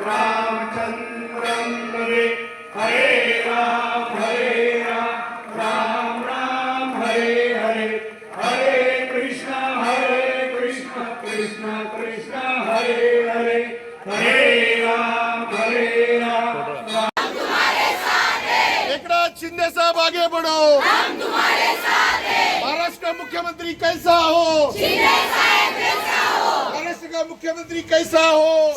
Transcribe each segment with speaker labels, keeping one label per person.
Speaker 1: जानकीनायकं
Speaker 2: शिंदे साहब आगे बढ़ो। हम तुम्हारे साथ हैं। महाराष्ट्र का मुख्यमंत्री कैसा हो? महाराष्ट्र का मुख्यमंत्री कैसा हो?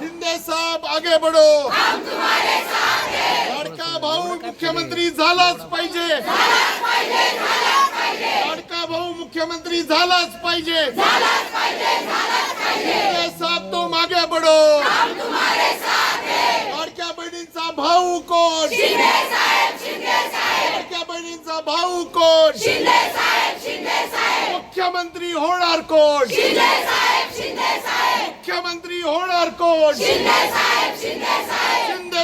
Speaker 2: शिंदे साहब आगे बढ़ो। हम तुम्हारे साथ हैं। लाडका भाऊ मुख्यमंत्री झालाच पाहिजे। लाडका भाऊ मुख्यमंत्री झालाच पाहिजे। शिंदे साहब तो मागे बढ़ो। लाडक्या बहिणींचा भाऊ कोण? लाडक्या बहिणींचा भाऊ कोण? मुख्यमंत्री होणार कोण? मुख्यमंत्री होणार कोण? शिंदे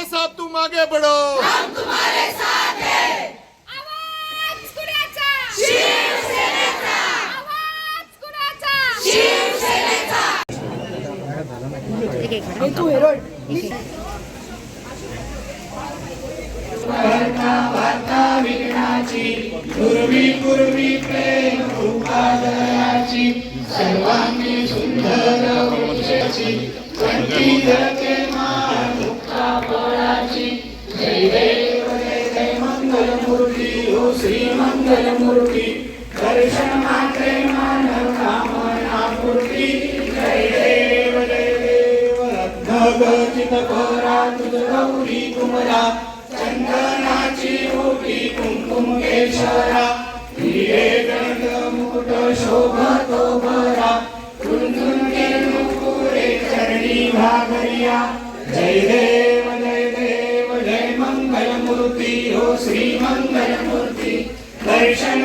Speaker 2: साहेब तू मागे बडो
Speaker 3: आवाज कुणाचा? शिवसेनेचा आवाज विघ्नाची
Speaker 1: पूर्वी पूर्वी प्रेम उपादयाची सर्वांगी सुंदर वंशाची कंठी धरते मान मुक्ता फळाची जय देव जय जय मंगल मूर्ती हो श्री मंगल मूर्ती दर्शन मात्रे मान कामना पूर्ती जय देव जय देव रत्नगचित कोरा कुमरा चंदनाची ओटी कुंकुम केशरा हिरे गंग मुकुट शोभतो भरा. कुंकुमे मुकुरे चरणी भागरिया. जय देव जय देव जय मंगल मूर्ती हो श्री मंगल मूर्ती दर्शन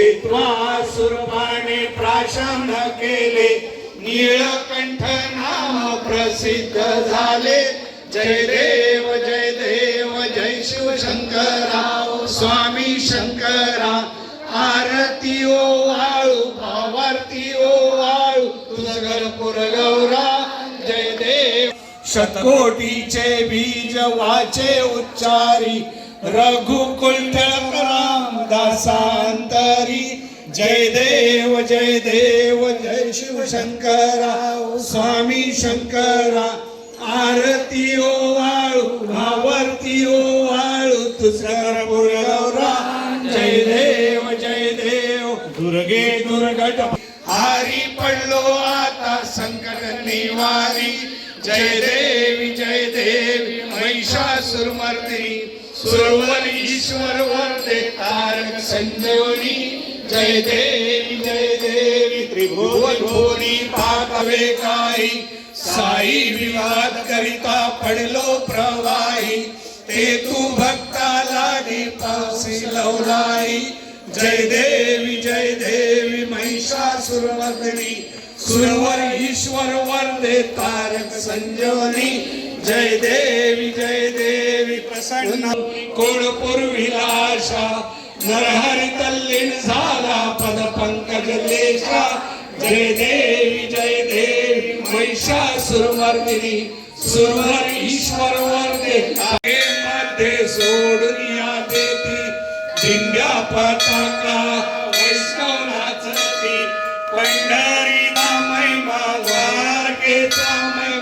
Speaker 1: केत्वा सुरपाने प्राशन केले. निळकंठ नाम प्रसिद्ध झाले. जय देव जय देव जय शिव शंकरा स्वामी शंकरा. आरती ओ वाळू भावारती ओ वाळू तुझगरपुर गौरा जय देव. शतकोटीचे बीज वाचे उच्चारी. रघुकुल रामदासांतरी जय देव जय देव जय शिव शंकरा स्वामी शंकरा आरती ओ वाळू भावर्ती ओ वाळू तुझर गौरा जय देव जय देव दुर्गे दुर्गट। हारी पडलो आता संकट निवारी। जय देवी जय देवी महिषासुरमर्दिनी। सुरवर ईश्वर वरदे तारक संजीवनी जय देवी जय देवी त्रिभुवन भोनी पाकवे काही साई विवाद करिता पडलो प्रवाही। ते तू भक्ताला पावसी लवलाई। जय देवी जय देवी महिषासुरमर्दिनी सुरवर ईश्वर वरदे तारक संजीवनी। जय देवी जय देवी प्रसन्न. कोणपूर विलाशा नरहरी तल्लीन झाला पद पंकज लेशा जय देवी जय देवी महिषासुरमर्दिनी सुरवर ईश्वर वर्दे मध्ये सोडून या देती दिंड्या पताका पंढरी महिमा वारकेचा मै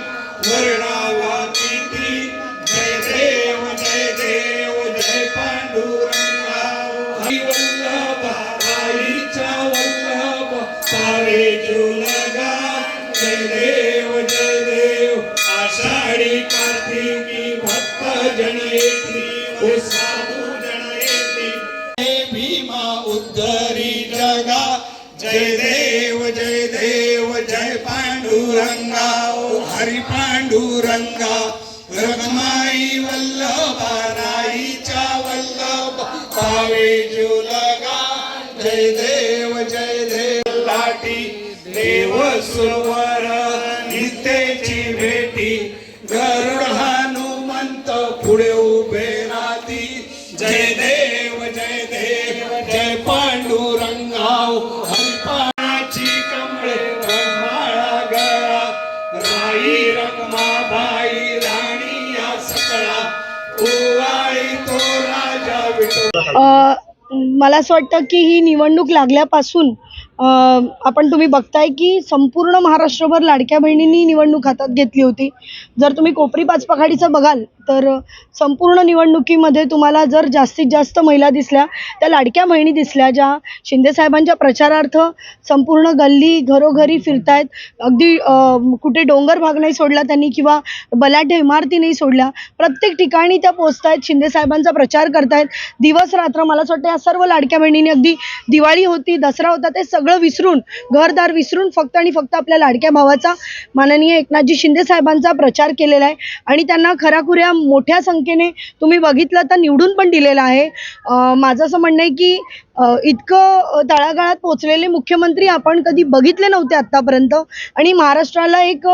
Speaker 1: वर्णावा पांडुरंगा रखमाई वल्लभा राईच्या वल्लभ पावे जुलगा जय देव जय देव लाटी देव सुवर नितेची भेटी गरुड हनुमंत पुढे उभे राहती जय देव जय देव जय पांडुरंगाव हरिपाची कमळे रंगमाळा गळा राई
Speaker 4: रंगमा मला असं वाटतं की ही निवडणूक लागल्यापासून आपण तुम्ही बघताय की संपूर्ण महाराष्ट्रभर लाडक्या बहिणींनी निवडणूक हातात घेतली होती. जर तुम्ही कोपरी पाचपाखाडीचं बघाल तर संपूर्ण निवडणुकीमध्ये तुम्हाला जर जास्तीत जास्त महिला दिसल्या त्या लाडक्या बहिणी दिसल्या ज्या शिंदेसाहेबांच्या प्रचारार्थ संपूर्ण गल्ली घरोघरी फिरतायत. अगदी कुठे डोंगर भाग नाही सोडला त्यांनी किंवा बलाढ्य इमारती नाही सोडल्या प्रत्येक ठिकाणी त्या पोचतायत शिंदेसाहेबांचा प्रचार करतायत. दिवस रात्र मला असं वाटतं या सर्व लाडक्या बहिणींनी अगदी दिवाळी होती दसरा होता ते सगळं विसरून घरदार विसरून फक्त आणि फक्त आपल्या लाडक्या भावाचा माननीय एकनाथजी शिंदे साहेबांचा प्रचार केलेला आहे. आणि त्यांना खऱ्याखुऱ्या मोठ्या संख्येने तुम्ही बघितलं तर निवडून पण दिलेलं आहे. माझं असं म्हणणं आहे की इतकं तळागाळात पोचलेले मुख्यमंत्री आपण कधी बघितले नव्हते आत्तापर्यंत. आणि महाराष्ट्राला एक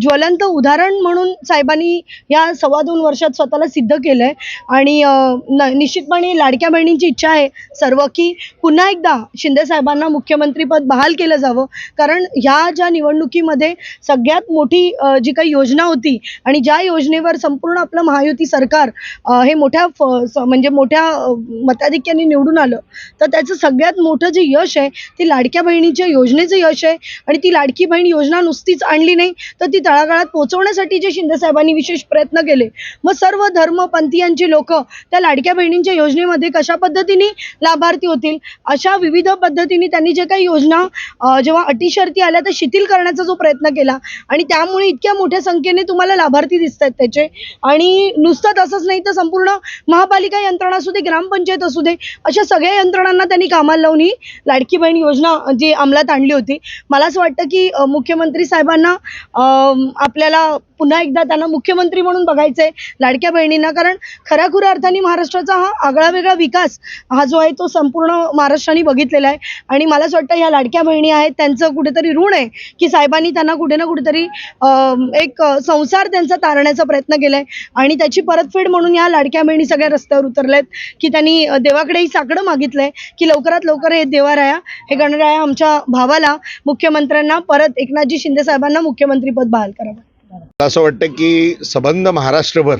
Speaker 4: ज्वलंत उदाहरण म्हणून साहेबांनी या सव्वा दोन वर्षात स्वतःला सिद्ध केलं आहे आणि न निश्चितपणे लाडक्या बहिणींची इच्छा आहे सर्व की पुन्हा एकदा शिंदे साहेबांना मुख्यमंत्रीपद बहाल केलं जावं. कारण ह्या ज्या निवडणुकीमध्ये सगळ्यात मोठी जी काही योजना होती आणि ज्या योजनेवर संपूर्ण आपलं महायुती सरकार हे मोठ्या फ- स- म्हणजे मोठ्या मताधिक्याने निवडून आलं तर त्याचं सगळ्यात मोठं जे यश आहे ती लाडक्या बहिणीच्या योजनेचं यश आहे. आणि ती लाडकी बहीण योजना नुसतीच आणली नाही तर ती तळागाळात पोहोचवण्यासाठी जे शिंदेसाहेबांनी विशेष प्रयत्न केले. मग सर्व धर्मपंथीयांची लोक त्या लाडक्या बहिणींच्या योजनेमध्ये कशा पद्धतीने लाभार्थी होतील? अशा विविध पद्धतीने त्यांनी जे काही योजना जेव्हा अटीशर्ती आल्या तर शिथिल करण्याचा जो प्रयत्न केला. आणि त्यामुळे इतक्या मोठ्या संख्येने तुम्हाला लाभार्थी दिसत आहेत त्याचे. आणि नुसतं तसंच नाही तर संपूर्ण महापालिका यंत्रणा असू दे ग्रामपंचायत असू दे अशा सगळ्या यंत्रणांना त्यांनी कामाला लावून ही लाडकी बहीण योजना जी अंमलात आणली होती. मला असं वाटतं की मुख्यमंत्री साहेबांना आपल्याला पुन्हा एकदा त्यांना मुख्यमंत्री म्हणून बघायचं आहे लाडक्या बहिणींना. कारण खऱ्याखुऱ्या अर्थाने महाराष्ट्राचा हा आगळा वेगळा विकास हा जो आहे तो संपूर्ण महाराष्ट्राने बघितलेला आहे. आणि मला असं वाटतं ह्या लाडक्या बहिणी आहेत त्यांचं कुठेतरी ऋण आहे की साहेबांनी त्यांना कुठे ना कुठेतरी एक संसार त्यांचा तारण्याचा प्रयत्न केला आहे आणि त्याची परतफेड म्हणून या लाडक्या बहिणी सगळ्या रस्त्यावर उतरल्यात की त्यांनी देवाकडेही साकडं मागितलं आहे की लवकरात लवकर हे देवाराया हे गणराया आमच्या भावाला मुख्यमंत्र्यांना परत एकनाथजी शिंदे साहेबांना मुख्यमंत्रीपद बहाल करावं.
Speaker 2: मला असं वाटतं की सबंध महाराष्ट्रभर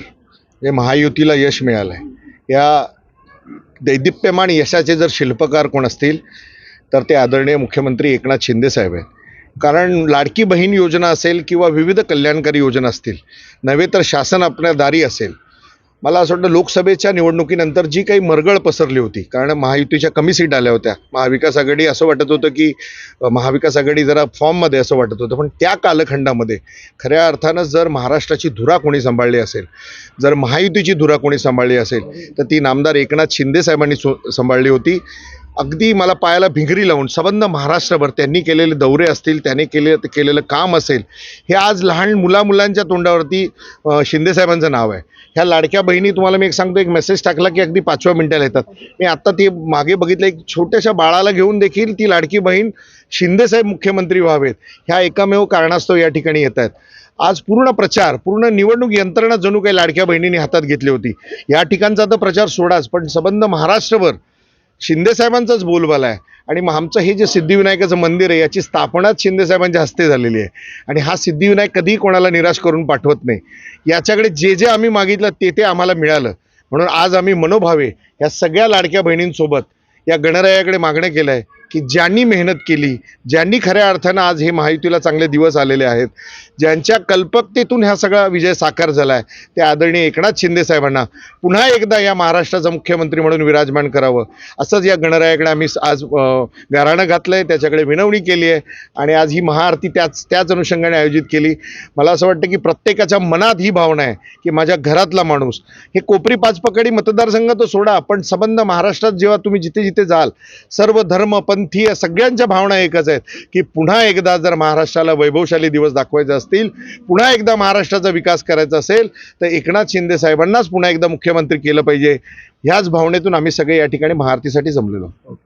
Speaker 2: जे महायुतीला यश मिळालं आहे या दैदिप्यमान यशाचे जर शिल्पकार कोण असतील तर ते आदरणीय मुख्यमंत्री एकनाथ शिंदे साहेब आहेत. कारण लाडकी बहीण योजना असेल किंवा विविध कल्याणकारी योजना असतील नव्हे तर शासन आपल्या दारी असेल मला असं वाटतं लोकसभेच्या निवडणुकीनंतर जी काही मरगळ पसरली होती कारण महायुतीच्या कमी सीट आल्या होत्या. महाविकास आघाडी असं वाटत होतं की महाविकास आघाडी जरा फॉर्ममध्ये असं वाटत होतं. पण त्या कालखंडामध्ये खऱ्या अर्थानं जर महाराष्ट्राची धुरा कोणी सांभाळली असेल जर महायुतीची धुरा कोणी सांभाळली असेल तर ती नामदार एकनाथ शिंदे साहेबांनी सो सांभाळली होती. अगदी मला पायाला भिंगरी लावून सबंध महाराष्ट्रभर त्यांनी केलेले दौरे असतील त्याने केले केलेलं काम असेल हे आज लहान मुलामुलांच्या तोंडावरती शिंदेसाहेबांचं नाव आहे. ह्या लाडक्या बहिणी तुम्हाला मी एक सांगतो एक मेसेज टाकला की अगदी पाचव्या मिनिटाला येतात. मी आत्ता ती मागे बघितलं एक छोट्याशा बाळाला घेऊन देखील ती लाडकी बहीण शिंदेसाहेब मुख्यमंत्री व्हावेत. ह्या एकमेव कारणास्तव या ठिकाणी येत आहेत. आज पूर्ण प्रचार पूर्ण निवडणूक यंत्रणा जणू काही लाडक्या बहिणींनी हातात घेतली होती. या ठिकाणचा तर प्रचार सोडाच पण सबंध महाराष्ट्रभर शिंदेसाहेबांचाच बोलबाला आहे. आणि मग आमचं हे जे सिद्धिविनायकाचं मंदिर आहे याची स्थापनाच शिंदेसाहेबांच्या हस्ते झालेली आहे. आणि हा सिद्धिविनायक कधीही कोणाला निराश करून पाठवत नाही. याच्याकडे जे जे आम्ही मागितलं ते ते आम्हाला मिळालं. म्हणून आज आम्ही मनोभावे या सगळ्या लाडक्या बहिणींसोबत या गणरायाकडे मागणं केलं आहे की ज्यांनी मेहनत केली ज्यांनी खऱ्या अर्थानं आज हे महायुतीला चांगले दिवस आलेले आहेत ज्यांच्या कल्पकतेतून ह्या सगळा विजय साकार झाला आहे त्या आदरणीय एकनाथ शिंदे साहेबांना पुन्हा एकदा या महाराष्ट्राचा मुख्यमंत्री म्हणून विराजमान करावं. असंच या गणरायाकडे आम्ही आज गाराणं घातलं आहे त्याच्याकडे विनवणी केली आहे आणि आज ही महाआरती त्याच त्याच अनुषंगाने आयोजित केली. मला असं वाटतं की प्रत्येकाच्या मनात ही भावना आहे की माझ्या घरातला माणूस हे कोपरी पाचपकडी मतदारसंघ तो सोडा पण संबंध महाराष्ट्रात जेव्हा तुम्ही जिथे जिथे जाल सर्व धर्म पंथीय सगळ्यांच्या भावना एकच आहेत की पुन्हा एकदा जर महाराष्ट्राला वैभवशाली दिवस दाखवायचे असतील पुन्हा एकदा महाराष्ट्राचा विकास करायचा असेल तर एकनाथ शिंदे साहेबांनाच पुन्हा एकदा मुख्यमंत्री केलं पाहिजे ह्याच भावनेतून आम्ही सगळे या ठिकाणी महाआरतीसाठी जमलेलो आहोत.